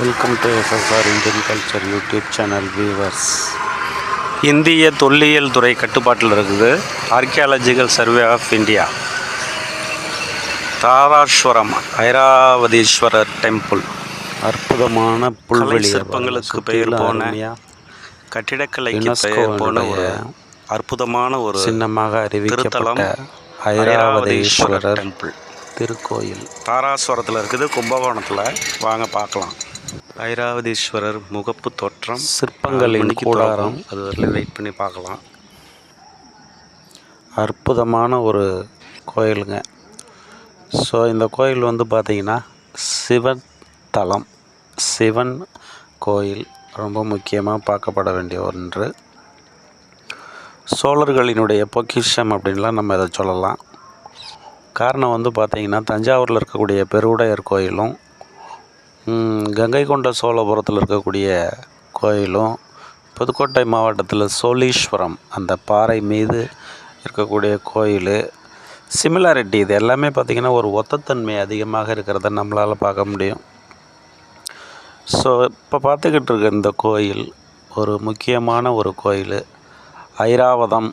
Welcome to SSR Indian culture YouTube channel viewers இந்திய தொல்லியல் துறை கட்டுப்பாட்டில் இருக்குது. Archaeological survey of India Darasuram Airavatesvara temple அற்புதமான புல்வெளி சிற்பங்களுக்கு பெயர் போன கட்டிடக்கலைக்கு பெயர் போன ஒரு அற்புதமான ஒரு சின்னமாக அறிவிக்கப்பட்ட ஐராவதீஸ்வரர் டெம்பிள் திருக்கோயில். தாராசுரத்தில் இருக்குது. கும்பகோணத்தில். வாங்க பார்க்கலாம். ஐராவதீஸ்வரர் முகப்பு தோற்றம். சிற்பங்களின் கூடாரம். அது வரல வெயிட் பண்ணி பார்க்கலாம். அற்புதமான ஒரு கோயிலுங்க. ஸோ இந்த கோயில் வந்து பார்த்திங்கன்னா சிவன் தலம். சிவன் கோயில். ரொம்ப முக்கியமாக பார்க்கப்பட வேண்டிய ஒன்று. சோழர்களினுடைய பொக்கிஷம் அப்படின்லாம் நம்ம இதை சொல்லலாம். காரணம் வந்து பார்த்திங்கன்னா தஞ்சாவூரில் இருக்கக்கூடிய பெருவுடையர் கோயிலும் கங்கை கொண்ட சோழபுரத்தில் இருக்கக்கூடிய கோயிலும் புதுக்கோட்டை மாவட்டத்தில் சோழீஸ்வரம் அந்த பாறை மீது இருக்கக்கூடிய கோயில். சிமிலாரிட்டி இது எல்லாமே பார்த்திங்கன்னா ஒரு ஒத்தத்தன்மை அதிகமாக இருக்கிறத நம்மளால் பார்க்க முடியும். ஸோ இப்போ பார்த்துக்கிட்டு இருக்க இந்த கோயில் ஒரு முக்கியமான ஒரு கோயில். ஐராவதம்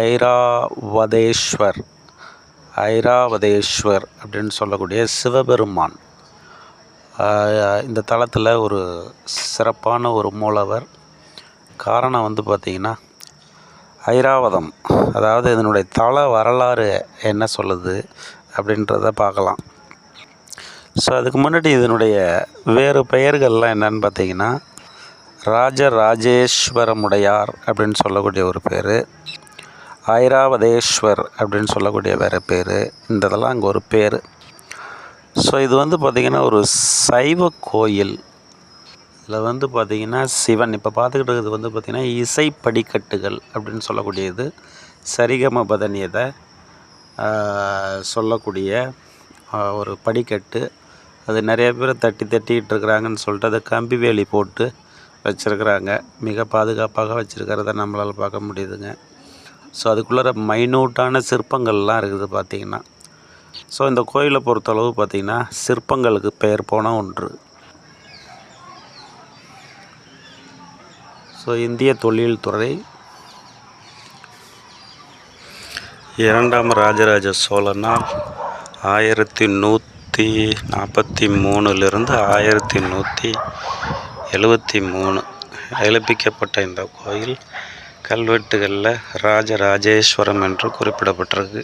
ஐராவதேஸ்வர் ஐராவதேஸ்வர் அப்படின்னு சொல்லக்கூடிய சிவபெருமான். இந்த தளத்தில் ஒரு சிறப்பான ஒரு மூலவர். காரணம் வந்து பார்த்திங்கன்னா ஐராவதம். அதாவது இதனுடைய தள வரலாறு என்ன சொல்லுது அப்படின்றத பார்க்கலாம். ஸோ அதுக்கு முன்னாடி இதனுடைய வேறு பெயர்கள்லாம் என்னன்னு பார்த்தீங்கன்னா ராஜராஜேஸ்வரமுடையார் அப்படின்னு சொல்லக்கூடிய ஒரு பேர் ஐராவதேஸ்வர் அப்படின்னு சொல்லக்கூடிய வேறு பேர். இந்த இதெல்லாம் அங்கே ஒரு பேர். ஸோ இது வந்து பார்த்திங்கன்னா ஒரு சைவ கோயில். இதில் வந்து பார்த்திங்கன்னா சிவன். இப்போ பார்த்துக்கிட்டு இருக்கிறது வந்து பார்த்திங்கன்னா இசை படிக்கட்டுகள் அப்படின்னு சொல்லக்கூடியது. சரிகம பதனியதை சொல்லக்கூடிய ஒரு படிக்கட்டு. அது நிறைய பேர் தட்டி தட்டிக்கிட்டு இருக்கிறாங்கன்னு சொல்லிட்டு அதை கம்பி வேலி போட்டு வச்சுருக்குறாங்க. மிக பாதுகாப்பாக வச்சுருக்கிறத நம்மளால் பார்க்க முடியுதுங்க. ஸோ அதுக்குள்ளார மைனூட்டான சிற்பங்கள்லாம் இருக்குது பார்த்திங்கன்னா ஸோ இந்த கோயிலை பொறுத்தளவு பார்த்திங்கன்னா சிற்பங்களுக்கு பெயர் போன ஒன்று. ஸோ இந்திய தொழில் துறை இரண்டாம் ராஜராஜ சோழனால் ஆயிரத்தி நூற்றி நாற்பத்தி மூணுலேருந்து ஆயிரத்தி நூற்றி எழுபத்தி மூணு. எழுப்பிக்கப்பட்ட இந்த கோயில் கல்வெட்டுகளில் ராஜராஜேஸ்வரம் என்று குறிப்பிடப்பட்டிருக்கு.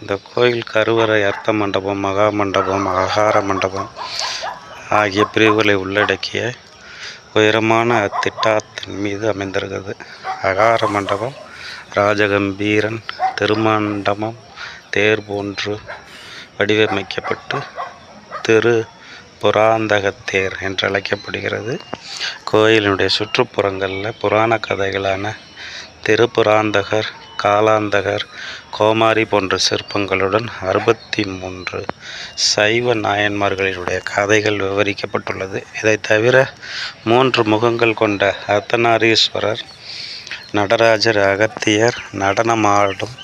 இந்த கோயில் கருவறை அர்த்த மண்டபம் மகா மண்டபம் ஆகார மண்டபம் ஆகிய பிரிவுகளை உள்ளடக்கிய உயரமான அத்திட்டாத்தின் மீது அமைந்திருக்கிறது. அகார மண்டபம் ராஜகம்பீரன் திருமண்டபம் தேர் போன்று வடிவமைக்கப்பட்டு திரு புராந்தகத்தேர் என்று அழைக்கப்படுகிறது கோயிலினுடைய சுற்றுப்புறங்களில் புராண கதைகளான திருப்புராந்தகர் காலாந்தகர் கோமாரி போன்ற சிற்பங்களுடன் அறுபத்தி மூன்று சைவ நாயன்மார்களினுடைய கதைகள் விவரிக்கப்பட்டுள்ளது. இதை தவிர மூன்று முகங்கள் கொண்ட அர்த்தநாரீஸ்வரர் நடராஜர் அகத்தியர் நடனமாடும்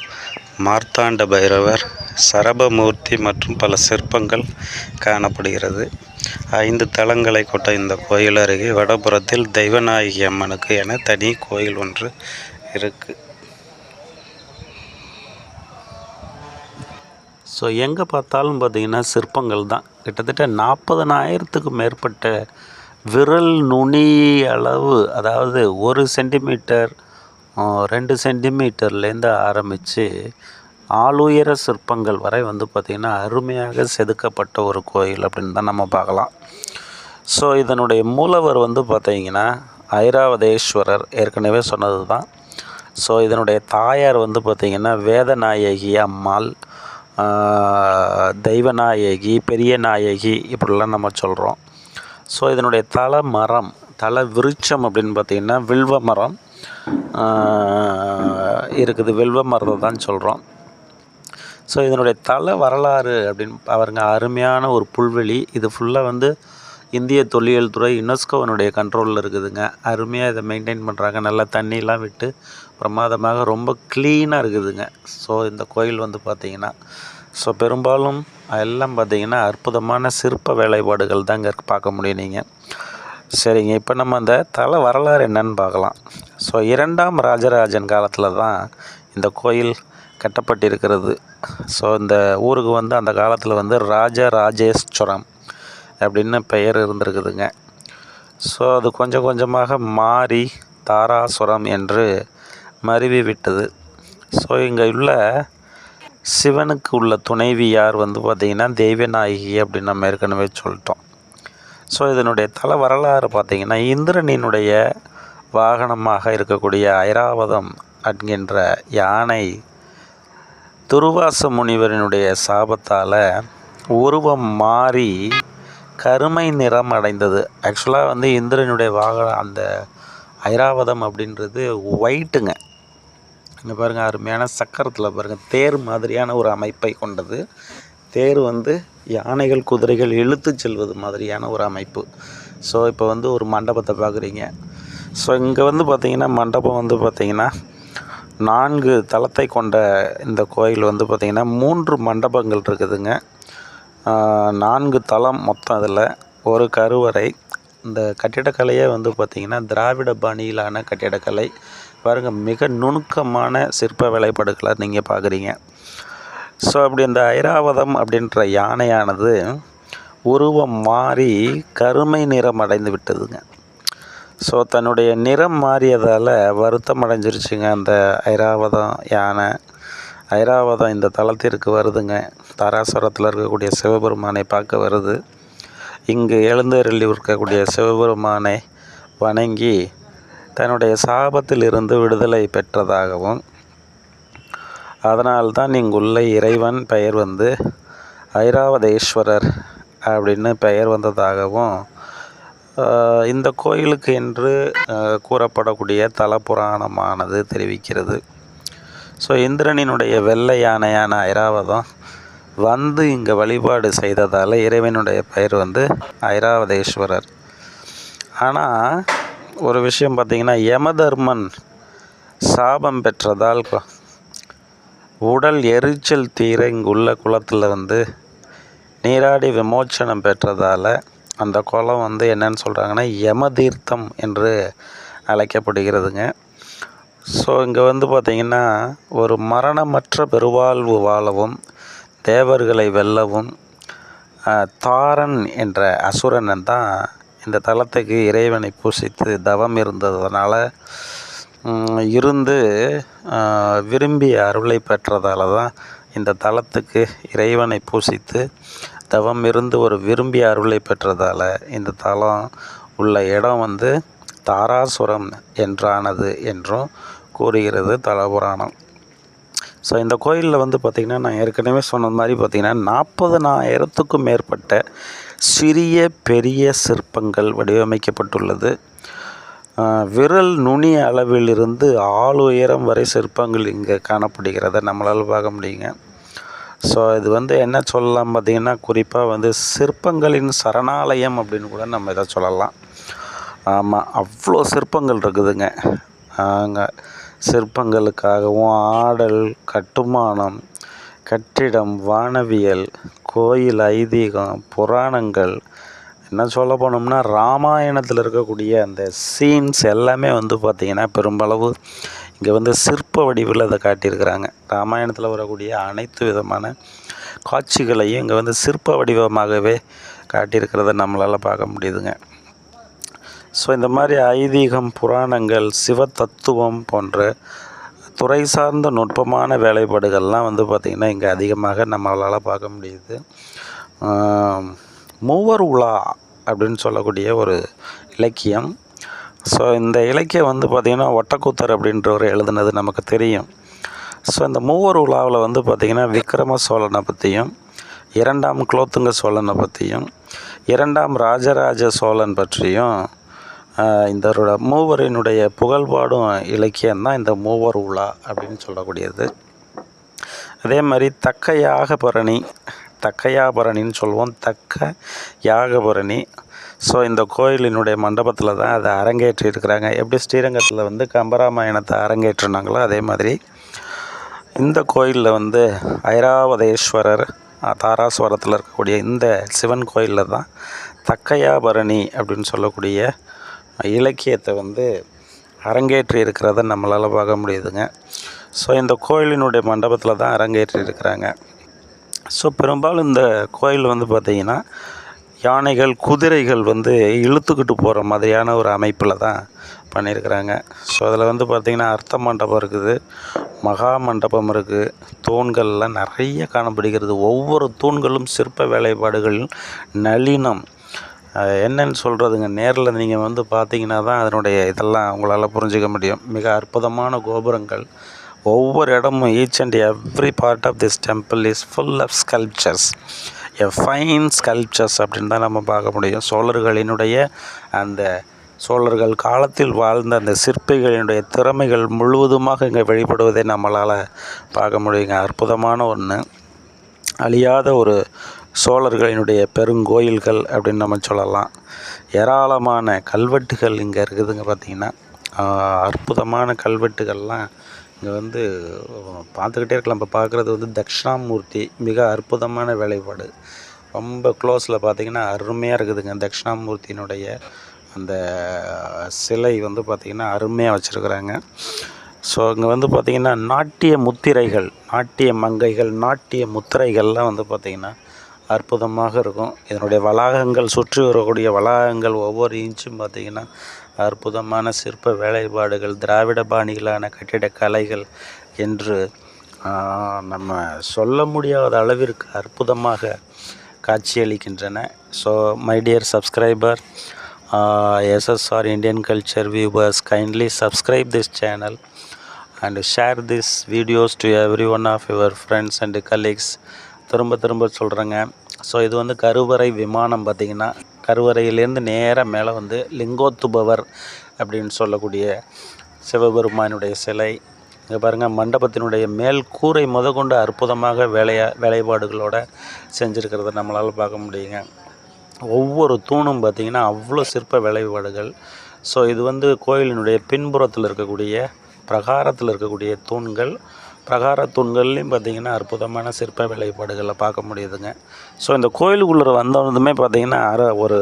மார்த்தாண்ட பைரவர் சரபமூர்த்தி மற்றும் பல சிற்பங்கள் காணப்படுகிறது. ஐந்து தளங்களை கொண்ட இந்த கோயில் அருகே வடபுறத்தில் தெய்வநாயகி அம்மனுக்கு என தனி கோயில் ஒன்று இருக்குது ஸோ எங்கே பார்த்தாலும் பார்த்திங்கன்னா சிற்பங்கள் தான். கிட்டத்தட்ட நாற்பதனாயிரத்துக்கு மேற்பட்ட விரல் நுனி அளவு அதாவது ஒரு சென்டிமீட்டர் ரெண்டு சென்டிமீட்டர்லேருந்து ஆரம்பித்து ஆளுயர சிற்பங்கள் வரை வந்து பார்த்திங்கன்னா அருமையாக செதுக்கப்பட்ட ஒரு கோயில் அப்படின்னு தான் நம்ம பார்க்கலாம். ஸோ இதனுடைய மூலவர் வந்து பார்த்திங்கன்னா ஐராவதேஸ்வரர் ஏற்கனவே சொன்னது தான். ஸோ இதனுடைய தாயார் வந்து பார்த்திங்கன்னா வேதநாயகி அம்மாள் தெய்வநாயகி பெரிய நாயகி இப்படிலாம் நம்ம சொல்கிறோம் ஸோ இதனுடைய தலை மரம் தலை விருட்சம் அப்படின்னு பார்த்திங்கன்னா வில்வ மரம். இருக்குது. வில்வ மரத்தை தான் சொல்கிறோம் ஸோ இதனுடைய தலை வரலாறு அப்படின்னு பாருங்க அருமையான ஒரு புல்வெளி. இது ஃபுல்லாக வந்து இந்திய தொல்லியல் துறை யுனெஸ்கோவனுடைய கண்ட்ரோலில் இருக்குதுங்க. அருமையாக இதை மெயின்டைன் பண்ணுறாங்க நல்லா தண்ணியெலாம் விட்டு பிரமாதமாக ரொம்ப க்ளீனாக இருக்குதுங்க. ஸோ இந்த கோயில் வந்து பார்த்திங்கன்னா ஸோ பெரும்பாலும் எல்லாம் பார்த்தீங்கன்னா அற்புதமான சிற்ப வேலைப்பாடுகள் தாங்க பார்க்க முடியும் நீங்கள் சரிங்க இப்போ நம்ம அந்த தல வரலாறு என்னன்னு பார்க்கலாம். ஸோ இரண்டாம் ராஜராஜன் காலத்தில் தான் இந்த கோயில் கட்டப்பட்டிருக்கிறது. ஸோ இந்த ஊருக்கு வந்து அந்த காலத்தில் வந்து ராஜராஜேஸ்வரம். அப்படின்னு பெயர் இருந்திருக்குதுங்க. ஸோ அது கொஞ்சம் கொஞ்சமாக மாறி தாராசுரம் என்று மருவி விட்டது. ஸோ இங்கே உள்ள சிவனுக்கு உள்ள துணைவி யார் வந்து பார்த்திங்கன்னா தெய்வநாயகி அப்படின்னு நம்ம ஏற்கனவே சொல்லிட்டோம். ஸோ இதனுடைய தல வரலாறு பார்த்திங்கன்னா இந்திரனினுடைய வாகனமாக இருக்கக்கூடிய ஐராவதம் என்கின்ற யானை துருவாச முனிவரினுடைய சாபத்தால் உருவம் மாறி கருமை நிறம் அடைந்தது. ஆக்சுவலாக வந்து இந்திரனுடைய வாகனம் அந்த ஐராவதம் அப்படின்றது ஒயிட்டுங்க இங்கே பாருங்கள் அருமையான சக்கரத்தில் பாருங்கள் தேர் மாதிரியான ஒரு அமைப்பை கொண்டது. தேர் வந்து யானைகள் குதிரைகள் இழுத்துச் செல்வது மாதிரியான ஒரு அமைப்பு. ஸோ இப்போ வந்து ஒரு மண்டபத்தை பார்க்குறீங்க ஸோ இங்கே வந்து பார்த்திங்கன்னா மண்டபம் வந்து பார்த்திங்கன்னா நான்கு தளத்தை கொண்ட இந்த கோயில் வந்து பார்த்திங்கன்னா மூன்று மண்டபங்கள் இருக்குதுங்க. நான்கு தளம் மொத்தம் அதில் ஒரு கருவறை. இந்த கட்டிடக்கலையே வந்து பார்த்திங்கன்னா திராவிட பாணியிலான கட்டிடக்கலை. பாருங்கள் மிக நுணுக்கமான சிற்ப வேலைப்பாடுகளை நீங்கள் பார்க்குறீங்க ஸோ அப்படி இந்த ஐராவதம் அப்படின்ற யானையானது உருவம் மாறி கருமை நிறம் அடைந்து விட்டதுங்க. ஸோ தன்னுடைய நிறம் மாறியதால் வருத்தம் அடைஞ்சிருச்சுங்க அந்த ஐராவதம் யானை. ஐராவதம் இந்த தலத்திற்கு வருதுங்க. தாராசுரத்தில் இருக்கக்கூடிய சிவபெருமானை பார்க்க வருது. இங்கு எழுந்தருளி இருக்கக்கூடிய சிவபெருமானை வணங்கி தன்னுடைய சாபத்தில் இருந்து விடுதலை பெற்றதாகவும் அதனால்தான் இங்குள்ள இறைவன் பெயர் வந்து ஐராவதேஸ்வரர் அப்படின்னு பெயர் வந்ததாகவும் இந்த கோயிலுக்கு என்று கூறப்படக்கூடிய தல புராணமானது தெரிவிக்கிறது. ஸோ இந்திரனினுடைய வெள்ளை யானையான ஐராவதம் வந்து இங்கே வழிபாடு செய்ததால் இறைவனுடைய பெயர் வந்து ஐராவதேஸ்வரர். ஆனால் ஒரு விஷயம் பார்த்திங்கன்னா யமதர்மன் சாபம் பெற்றதால் உடல் எரிச்சல் தீர இங்குள்ள குளத்தில் வந்து நீராடி விமோச்சனம் பெற்றதால் அந்த குளம் வந்து என்னன்னு சொல்கிறாங்கன்னா யமதீர்த்தம் என்று அழைக்கப்படுகிறதுங்க. ஸோ இங்கே வந்து பார்த்திங்கன்னா ஒரு மரணமற்ற பெருவாழ்வு வாழவும் தேவர்களை வெல்லவும் தாரன் என்ற அசுரன் தான் இந்த தலத்துக்கு இறைவனை பூசித்து தவம் இருந்ததுனால இருந்து விரும்பிய அருளை பெற்றதால தான் இந்த தலத்துக்கு இறைவனை பூசித்து தவம் இருந்து ஒரு விரும்பிய அருளை பெற்றதால் இந்த தலம் உள்ள இடம் வந்து தாராசுரம் என்றானது என்றும் கூறுகிறது தலபுராணம். ஸோ இந்த கோயிலில் வந்து பார்த்திங்கன்னா நான் ஏற்கனவே சொன்ன மாதிரி பார்த்திங்கன்னா நாற்பதனாயிரத்துக்கும் மேற்பட்ட சிறிய பெரிய சிற்பங்கள் வடிவமைக்கப்பட்டுள்ளது. விரல் நுனி அளவிலிருந்து ஆள் உயரம் வரை சிற்பங்கள் இங்கே காணப்படுகிறத நம்மளால் பார்க்க முடியுங்க. ஸோ இது வந்து என்ன சொல்லலாம் பார்த்திங்கன்னா குறிப்பாக வந்து சிற்பங்களின் சரணாலயம் அப்படின்னு கூட நம்ம இதை சொல்லலாம். ஆமாம் அவ்வளோ சிற்பங்கள் இருக்குதுங்க. அங்கே சிற்பங்களுக்காகவும் ஆடல் கட்டுமானம் கட்டிடம் வானவியல் கோயில் ஐதீகம் புராணங்கள் என்ன சொல்ல போனோம்னா ராமாயணத்தில் இருக்கக்கூடிய அந்த சீன்ஸ் எல்லாமே வந்து பார்த்திங்கன்னா பெரும்பளவு இங்கே வந்து சிற்ப வடிவில் அதை காட்டியிருக்கிறாங்க. ராமாயணத்தில் வரக்கூடிய அனைத்து விதமான காட்சிகளையும் இங்கே வந்து சிற்ப வடிவமாகவே காட்டியிருக்கிறத நம்மளால் பார்க்க முடியுதுங்க. ஸோ இந்த மாதிரி ஐதீகம் புராணங்கள் சிவ தத்துவம் போன்ற துறை சார்ந்த நுட்பமான வேலைப்பாடுகள்லாம் வந்து பார்த்திங்கன்னா இங்கே அதிகமாக நம்மளால் பார்க்க முடியுது. மூவர் உலா அப்படின்னு சொல்லக்கூடிய ஒரு இலக்கியம். ஸோ இந்த இலக்கியம் வந்து பார்த்திங்கன்னா ஒட்டக்கூத்தர் அப்படின்றவர் எழுதுனது நமக்கு தெரியும். ஸோ இந்த மூவர் உலாவில் வந்து பார்த்திங்கன்னா விக்ரம சோழனை பற்றியும் இரண்டாம் குலோத்துங்க சோழனை பற்றியும் இரண்டாம் ராஜராஜ சோழன் பற்றியும் இந்தரோட மூவரினுடைய புகழ்பாடும் இலக்கியம்தான் இந்த மூவர் உலா அப்படின்னு சொல்லக்கூடியது. அதே மாதிரி தக்க யாகபரணி தக்கையாபரணின்னு சொல்லுவோம் தக்க யாகபரணி. ஸோ இந்த கோயிலினுடைய மண்டபத்தில் தான் அதை அரங்கேற்றி இருக்கிறாங்க எப்படி ஸ்ரீரங்கத்தில் வந்து கம்பராமாயணத்தை அரங்கேற்றினாங்களோ அதே மாதிரி இந்த கோயிலில் வந்து ஐராவதேஸ்வரர் தாராஸ்வரத்தில் இருக்கக்கூடிய இந்த சிவன் கோயிலில் தான் தக்கையாபரணி அப்படின்னு சொல்லக்கூடிய இலக்கியத்தை வந்து அரங்கேற்றி இருக்கிறத நம்மளால் பார்க்க முடியுதுங்க. ஸோ இந்த கோயிலினுடைய மண்டபத்தில் தான் அரங்கேற்றி இருக்கிறாங்க. ஸோ பெரும்பாலும் இந்த கோயில் வந்து பார்த்திங்கன்னா யானைகள் குதிரைகள் வந்து இழுத்துக்கிட்டு போகிற மாதிரியான ஒரு அமைப்பில் தான் பண்ணியிருக்கிறாங்க. ஸோ அதில் வந்து பார்த்திங்கன்னா அர்த்த மண்டபம் இருக்குது மகா மண்டபம் இருக்குது தூண்கள்லாம் நிறைய காணப்படுகிறது. ஒவ்வொரு தூண்களும் சிற்ப வேலைப்பாடுகள் நளினம். என்னன்னு சொல்கிறதுங்க நேரில் நீங்கள் வந்து பார்த்தீங்கன்னா தான் அதனுடைய இதெல்லாம் உங்களால் புரிஞ்சிக்க முடியும். மிக அற்புதமான கோபுரங்கள். ஒவ்வொரு இடமும் each and every part of this temple is full of sculptures a fine sculptures அப்படின்னு தான் நம்ம பார்க்க முடியும். சோழர்களினுடைய அந்த சோழர்கள் காலத்தில் வாழ்ந்த அந்த சிற்பிகளினுடைய திறமைகள் முழுவதுமாக இங்கே வெளிப்படுவதை நம்மளால் பார்க்க முடியுங்க. அற்புதமான ஒன்று அழியாத ஒரு சோழர்களினுடைய பெருங்கோயில்கள் அப்படின்னு நம்ம சொல்லலாம். ஏராளமான கல்வெட்டுகள் இங்கே இருக்குதுங்க பார்த்திங்கன்னா அற்புதமான கல்வெட்டுகள்லாம் இங்கே வந்து பார்த்துக்கிட்டே இருக்கலாம். இப்போ பார்க்குறது வந்து தட்சிணாமூர்த்தி மிக அற்புதமான வேலைப்பாடு. ரொம்ப க்ளோஸில் பார்த்தீங்கன்னா அருமையாக இருக்குதுங்க. தட்சிணாமூர்த்தியினுடைய அந்த சிலை வந்து பார்த்திங்கன்னா அருமையாக வச்சுருக்குறாங்க. ஸோ இங்கே வந்து பார்த்திங்கன்னா நாட்டிய முத்திரைகள் நாட்டிய மங்கைகள் நாட்டிய முத்திரைகள்லாம் வந்து பார்த்திங்கன்னா அற்புதமாக இருக்கும். இதனுடைய வளாகங்கள் சுற்றி வரக்கூடிய வளாகங்கள் ஒவ்வொரு இன்ச்சும் பார்த்திங்கன்னா அற்புதமான சிற்ப வேலைப்பாடுகள் திராவிட பாணிகளான கட்டிடக்கலைகள் என்று நம்ம சொல்ல முடியாத அளவிற்கு அற்புதமாக காட்சியளிக்கின்றன. So my dear subscriber SSR Indian culture viewers kindly subscribe this channel and share this videos to every one of your friends and colleagues திரும்ப திரும்ப சொல்கிறேங்க ஸோ இது வந்து கருவறை விமானம் பார்த்திங்கன்னா கருவறையிலேருந்து நேராக மேலே வந்து லிங்கோத்துபவர் அப்படின்னு சொல்லக்கூடிய சிவபெருமானுடைய சிலை. இங்கே பாருங்கள் மண்டபத்தினுடைய மேல் கூரை முதற்கொண்டு அற்புதமாக வேலையா வேலைப்பாடுகளோடு செஞ்சுருக்கிறத நம்மளால் பார்க்க முடியுங்க. ஒவ்வொரு தூணும் பார்த்திங்கன்னா அவ்வளோ சிற்ப வேலைப்பாடுகள். ஸோ இது வந்து கோயிலினுடைய பின்புறத்தில் இருக்கக்கூடிய பிரகாரத்தில் இருக்கக்கூடிய தூண்கள். பிரகார தூண்கள்லையும் பார்த்திங்கன்னா அற்புதமான சிற்ப வேலைப்பாடுகளை பார்க்க முடியுதுங்க. ஸோ இந்த கோயிலுக்குள்ளே வந்ததுமே பார்த்திங்கன்னா அற ஒரு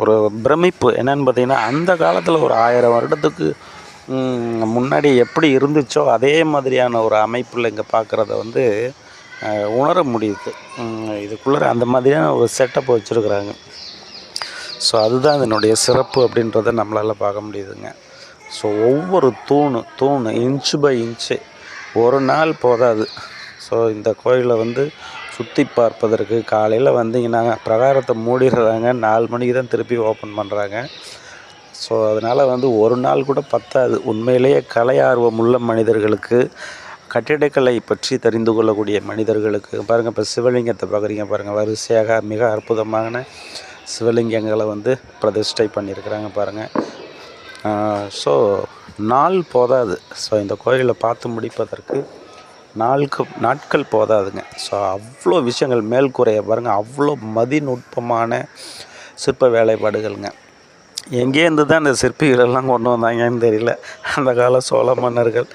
ஒரு பிரமிப்பு. என்னென்னு பார்த்திங்கன்னா அந்த காலத்தில் ஒரு ஆயிரம் வருடத்துக்கு முன்னாடி எப்படி இருந்துச்சோ அதே மாதிரியான ஒரு அமைப்பில் இங்கே பார்க்குறத வந்து உணர முடியுது. இதுக்குள்ளே அந்த மாதிரியான ஒரு செட்டப் வச்சுருக்குறாங்க. ஸோ அதுதான் இதனுடைய சிறப்பு அப்படின்றத நம்மளால் பார்க்க முடியுதுங்க. ஸோ ஒவ்வொரு தூணு தூண் இன்ச்சு பை இன்ச்சு ஒரு நாள் போதாது. ஸோ இந்த கோயிலை வந்து சுற்றி பார்ப்பதற்கு காலையில் வந்தீங்கன்னா பிரகாரத்தை மூடிடுறாங்க. நாலு மணிக்கு தான் திருப்பி ஓப்பன் பண்ணுறாங்க ஸோ அதனால் வந்து ஒரு நாள் கூட பத்தாது. உண்மையிலேயே கலை ஆர்வம் உள்ள மனிதர்களுக்கு கட்டிடக்கலை பற்றி தெரிந்து கொள்ளக்கூடிய மனிதர்களுக்கு பாருங்கள் இப்போ சிவலிங்கத்தை பார்க்குறீங்க பாருங்கள் வரிசையாக மிக அற்புதமான சிவலிங்கங்களை வந்து பிரதிஷ்டை பண்ணியிருக்கிறாங்க பாருங்கள் ஸோ நாள் போதாது. ஸோ இந்த கோயிலை பார்த்து முடிப்பதற்கு நாளுக்கு நாட்கள் போதாதுங்க. ஸோ அவ்வளோ விஷயங்கள் மேல்கூரையை பாருங்கள் அவ்வளோ மதிநுட்பமான சிற்ப வேலைப்பாடுகள்ங்க. எங்கேருந்து தான் இந்த சிற்பிகளெல்லாம் கொண்டு வந்தாங்கன்னு தெரியல. அந்த கால சோழ மன்னர்கள்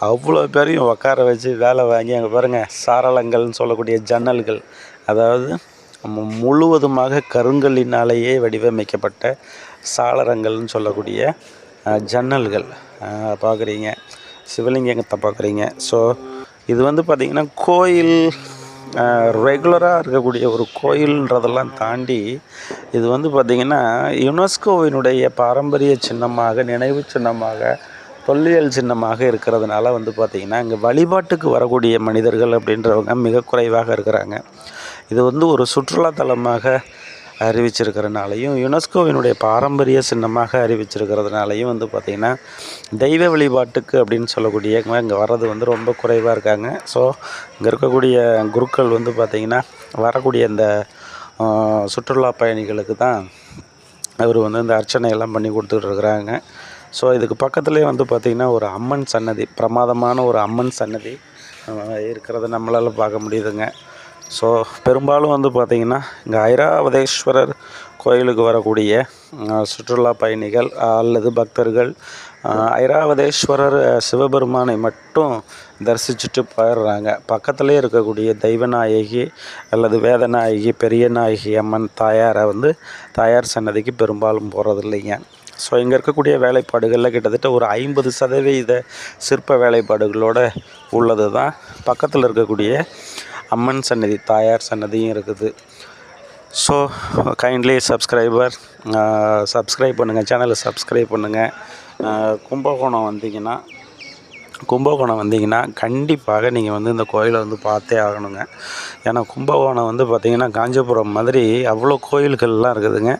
அவ்வளோ பேரையும் உட்கார வச்சு வேலை வாங்கி அங்கே பாருங்கள் சாரளங்கள்னு சொல்லக்கூடிய ஜன்னல்கள் அதாவது மு- முழுவதுமாக கருங்கல்லினாலேயே வடிவமைக்கப்பட்ட சாளரங்கள்னு சொல்லக்கூடிய ஜன்னல்கள். பார்க்குறீங்க சிவலிங்கத்தை பார்க்குறீங்க ஸோ இது வந்து பார்த்திங்கன்னா கோயில் ரெகுலராக இருக்கக்கூடிய ஒரு கோயில்ன்றதெல்லாம் தாண்டி இது வந்து பார்த்திங்கன்னா யுனெஸ்கோவினுடைய பாரம்பரிய சின்னமாக நினைவு சின்னமாக தொல்லியல் சின்னமாக இருக்கிறதுனால வந்து பார்த்திங்கன்னா இங்கே வழிபாட்டுக்கு வரக்கூடிய மனிதர்கள் அப்படின்றவங்க மிக குறைவாக இருக்கிறாங்க. இது வந்து ஒரு சுற்றுலாத்தலமாக அறிவிச்சிருக்கிறனாலையும் யுனெஸ்கோவினுடைய பாரம்பரிய சின்னமாக அறிவிச்சிருக்கிறதுனாலையும் வந்து பார்த்திங்கன்னா தெய்வ வழிபாட்டுக்கு அப்படின்னு சொல்லக்கூடியவங்க இங்கே வர்றது வந்து ரொம்ப குறைவாக இருக்காங்க. ஸோ இங்கே இருக்கக்கூடிய குருக்கள் வந்து பார்த்திங்கன்னா வரக்கூடிய இந்த சுற்றுலா பயணிகளுக்கு தான் அவர் வந்து இந்த அர்ச்சனையெல்லாம் பண்ணி கொடுத்துட்டு இருக்கிறாங்க. ஸோ இதுக்கு பக்கத்துலேயே வந்து பார்த்திங்கன்னா ஒரு அம்மன் சன்னதி பிரமாதமான ஒரு அம்மன் சன்னதி இருக்கிறத நம்மளால் பார்க்க முடியுதுங்க. ஸோ பெரும்பாலும் வந்து பார்த்திங்கன்னா இங்கே ஐராவதேஸ்வரர் கோயிலுக்கு வரக்கூடிய சுற்றுலா பயணிகள் அல்லது பக்தர்கள் ஐராவதேஸ்வரர் சிவபெருமானை மட்டும் தரிசிச்சுட்டு போயிடுறாங்க. பக்கத்துலேயே இருக்கக்கூடிய தெய்வநாயகி அல்லது வேதநாயகி பெரிய நாயகி அம்மன் தாயாரை வந்து தாயார் சன்னதிக்கு பெரும்பாலும் போகிறது இல்லைங்க ஸோ இங்கே இருக்கக்கூடிய வேலைப்பாடுகளில் கிட்டத்தட்ட ஒரு ஐம்பது சதவீத சிற்ப வேலைப்பாடுகளோட உள்ளது தான் பக்கத்தில் இருக்கக்கூடிய அம்மன் சன்னதி தாயார் சன்னதியும் இருக்குது. ஸோ கைண்ட்லி சப்ஸ்கிரைபர் சப்ஸ்கிரைப் பண்ணுங்கள் சேனலை சப்ஸ்கிரைப் பண்ணுங்கள் கும்பகோணம் வந்தீங்கன்னா கும்பகோணம் வந்தீங்கன்னா கண்டிப்பாக நீங்கள் வந்து இந்த கோயிலை வந்து பார்த்தே ஆகணுங்க. ஏன்னா கும்பகோணம் வந்து பார்த்திங்கன்னா காஞ்சிபுரம் மாதிரி அவ்வளோ கோயில்கள்லாம் இருக்குதுங்க.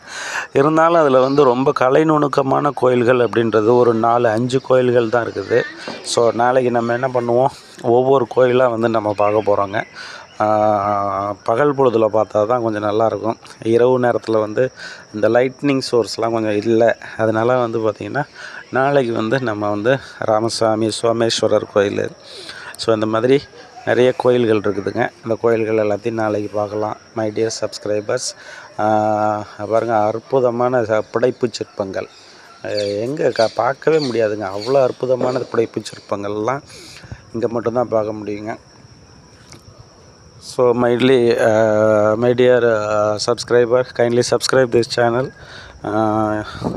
இருந்தாலும் அதில் வந்து ரொம்ப கலை நுணுக்கமான கோயில்கள் அப்படின்றது ஒரு நாலு அஞ்சு கோயில்கள் தான் இருக்குது. ஸோ நாளைக்கு நம்ம என்ன பண்ணுவோம்? ஒவ்வொரு கோயிலாக வந்து நம்ம பார்க்க போகிறோங்க பகல் பொழுதில் பார்த்தா தான் கொஞ்சம் நல்லாயிருக்கும். இரவு நேரத்தில் வந்து இந்த லைட்னிங் சோர்ஸ்லாம் கொஞ்சம் இல்லை. அதனால் வந்து பார்த்திங்கன்னா நாளைக்கு வந்து நம்ம வந்து ராமசாமி சோமேஸ்வரர் கோயில். ஸோ இந்த மாதிரி நிறைய கோயில்கள் இருக்குதுங்க. இந்த கோயில்கள் எல்லாத்தையும் நாளைக்கு பார்க்கலாம். மை டியர் சப்ஸ்கிரைபர்ஸ் பாருங்கள் அற்புதமான ச- புடைப்புச் சிற்பங்கள். எங்கே க பார்க்கவே முடியாதுங்க. அவ்வளோ அற்புதமான புடைப்புச் சிற்பங்கள்லாம் இங்கே மட்டும்தான் பார்க்க முடியுங்க. So mightly my dear subscriber kindly subscribe this channel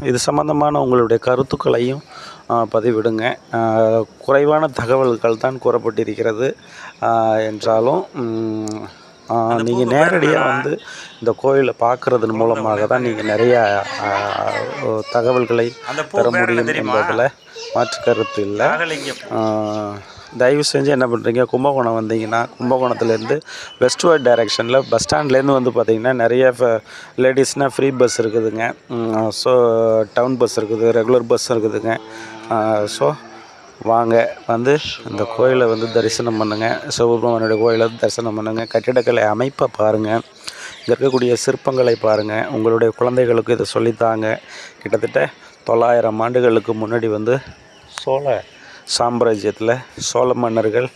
இது சம்பந்தமான உங்களுடைய கருத்துக்களையும் பதிவிடுங்க. குறைவான தகவல்கள் தான் கூறப்பட்டிருக்கிறது என்றாலும் நீங்கள் நேரடியாக வந்து இந்த கோயிலை பார்க்குறதன் மூலமாக தான் நீங்கள் நிறைய தகவல்களை பெற முடியும்? என்பதில் மாற்று கருத்து இல்லை. தயவு செஞ்சு என்ன பண்ணுறீங்க கும்பகோணம் வந்தீங்கன்னா கும்பகோணத்துலேருந்து வெஸ்ட்வர்ட் டைரெக்ஷனில் பஸ் ஸ்டாண்ட்லேருந்து வந்து பார்த்தீங்கன்னா நிறைய லேடிஸ்னால் ஃப்ரீ பஸ் இருக்குதுங்க. ஸோ டவுன் பஸ் இருக்குது ரெகுலர் பஸ் இருக்குதுங்க. ஸோ வாங்க வந்து இந்த கோயிலை வந்து தரிசனம் பண்ணுங்கள் சிவபெருமானுடைய கோயிலை வந்து தரிசனம் பண்ணுங்கள் கட்டிடக்கலை அமைப்பை பாருங்கள் இங்கே இருக்கக்கூடிய சிற்பங்களை பாருங்கள் உங்களுடைய குழந்தைகளுக்கு இதை சொல்லித்தாங்க கிட்டத்தட்ட தொள்ளாயிரம் ஆண்டுகளுக்கு முன்னாடி வந்து சோழ சாம்ராஜ்யத்தில் சோழ மன்னர்கள்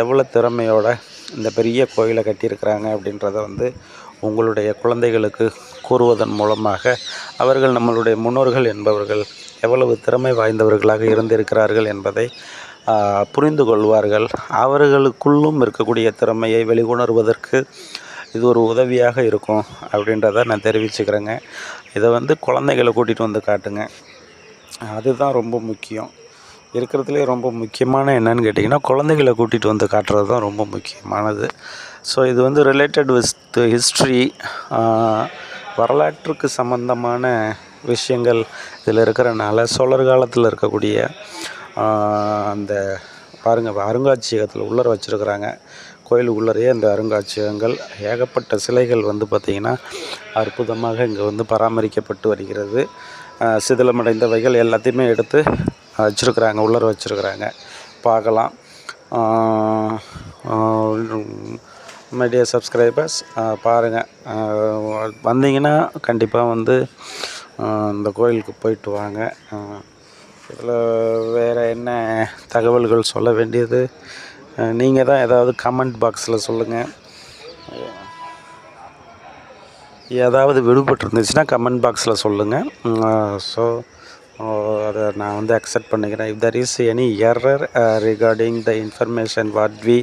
எவ்வளோ திறமையோட இந்த பெரிய கோயிலை கட்டியிருக்கிறாங்க அப்படின்றத வந்து உங்களுடைய குழந்தைகளுக்கு கூறுவதன் மூலமாக அவர்கள் நம்மளுடைய முன்னோர்கள் என்பவர்கள் எவ்வளவு திறமை வாய்ந்தவர்களாக இருந்திருக்கிறார்கள் என்பதை புரிந்து கொள்வார்கள். அவர்களுக்குள்ளும் இருக்கக்கூடிய திறமையை வெளிக்கொணர்வதற்கு இது ஒரு உதவியாக இருக்கும் அப்படின்றத நான் தெரிவிச்சுக்கிறேங்க. இதை வந்து குழந்தைகளை கூட்டிகிட்டு வந்து காட்டுங்க. அதுதான் ரொம்ப முக்கியம். இருக்கிறதுலே ரொம்ப முக்கியமான என்னன்னு கேட்டிங்கன்னா குழந்தைகளை கூட்டிகிட்டு வந்து காட்டுறது தான் ரொம்ப முக்கியமானது. ஸோ இது வந்து ரிலேட்டட் வித் ஹிஸ்ட்ரி வரலாற்றுக்கு சம்பந்தமான விஷயங்கள் இதில் இருக்கிறனால சோழர் காலத்தில் இருக்கக்கூடிய அந்த பாருங்கள் அருங்காட்சியகத்தில் உள்ளர வச்சுருக்குறாங்க. கோயில் உள்ளரையே அந்த அருங்காட்சியகங்கள் ஏகப்பட்ட சிலைகள் வந்து பார்த்திங்கன்னா அற்புதமாக இங்கே வந்து பராமரிக்கப்பட்டு வருகிறது. சிதிலமடைந்தவைகள் எல்லாத்தையுமே எடுத்து வச்சுருக்குறாங்க உள்ளர வச்சுருக்குறாங்க. பார்க்கலாம். மைடிய சப்ஸ்கிரைபர்ஸ் பாருங்கள் வந்தீங்கன்னா கண்டிப்பாக வந்து இந்த கோயிலுக்கு போயிட்டு வாங்க. இதில் வேறு என்ன தகவல்கள் சொல்ல வேண்டியது? நீங்கள் தான் ஏதாவது கமெண்ட் பாக்ஸில் சொல்லுங்கள் ஏதாவது விடுபட்டு இருந்துச்சுன்னா கமெண்ட் பாக்ஸில் சொல்லுங்கள் so அதை நான் வந்து அக்செப்ட் பண்ணிக்கிறேன் if there is any error regarding the information what we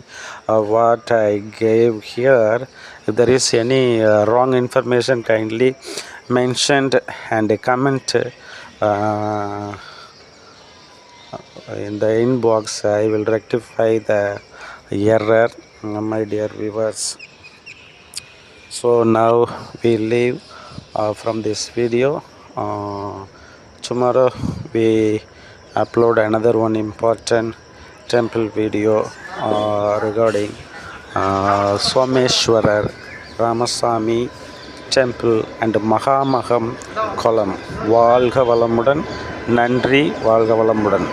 what I gave here if there is any wrong information kindly mentioned and comment in the inbox i will rectify the error my dear viewers so now we leave uh, from this video uh, Tomorrow we upload another one important temple video uh, regarding uh, Swameshwarar ramasamy temple and Mahamaham column. வாழ்க வளமுடன் நன்றி வாழ்க வளமுடன்